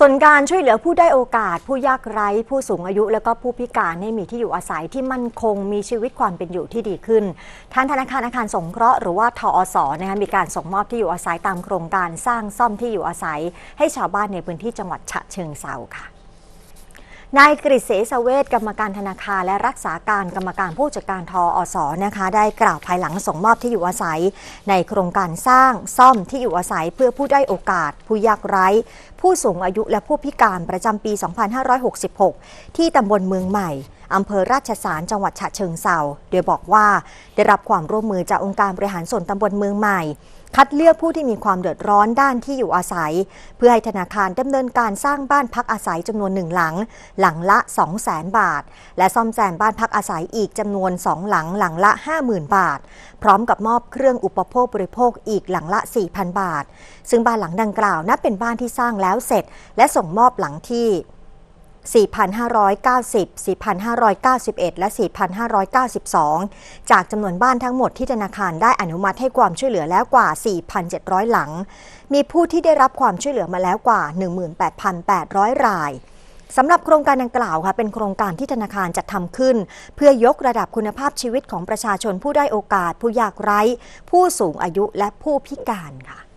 ส่วนการช่วยเหลือผู้ได้โอกาส ผู้ยากไร้ผู้สูงอายุ และก็ผู้พิการให้มีที่อยู่อาศัยที่มั่นคง มีชีวิตความเป็นอยู่ที่ดีขึ้นทางธนาคารอาคารสงเคราะห์หรือว่าทอสนะคะมีการส่งมอบที่อยู่อาศัยตามโครงการสร้างซ่อมที่อยู่อาศัย ให้ชาวบ้านในพื้นที่จังหวัดฉะเชิงเทราค่ะ นายกฤษเสสเวทกรรมการธนาคารและรักษาการกรรมการผู้จัดการทออสนะคะ ได้กล่าวภายหลังส่งมอบที่อยู่อาศัย ในโครงการสร้างซ่อมที่อยู่อาศัยเพื่อผู้ได้โอกาส ผู้ยากไร้ ผู้สูงอายุและผู้พิการประจำปี 2566 ที่ตำบลเมืองใหม่ อำเภอราชสารจังหวัดฉะเชิงเทราโดยบอกว่า ได้รับความร่วมมือจากองค์การบริหารส่วนตำบลเมืองใหม่ คัดเลือกผู้ที่มีความเดือดร้อนด้านที่อยู่อาศัย เพื่อให้ธนาคารดำเนินการสร้างบ้านพักอาศัยจำนวนหนึ่งหลัง หลังละ 2 0 0 0 0 0 บาท และซ่อมแซมบ้านพักอาศัยอีกจำนวน2หลังหลังละ 50,000 บาท พร้อมกับมอบเครื่องอุปโภคบริโภคอีกหลังละ 4,000 บาท ซึ่งบ้านหลังดังกล่าวนับเป็นบ้านที่สร้างแล้วเสร็จ และส่งมอบหลังที่ 4,590 4,591 และ 4,592 จากจำนวนบ้านทั้งหมดที่ธนาคารได้อนุมัติให้ความช่วยเหลือแล้วกว่า 4,700 หลัง มีผู้ที่ได้รับความช่วยเหลือมาแล้วกว่า 18,800 รายสำหรับโครงการดังกล่าวค่ะเป็นโครงการที่ธนาคารจัดทำขึ้น เพื่อยกระดับคุณภาพชีวิตของประชาชนผู้ได้โอกาส ผู้ยากไร้ ผู้สูงอายุและผู้พิการค่ะ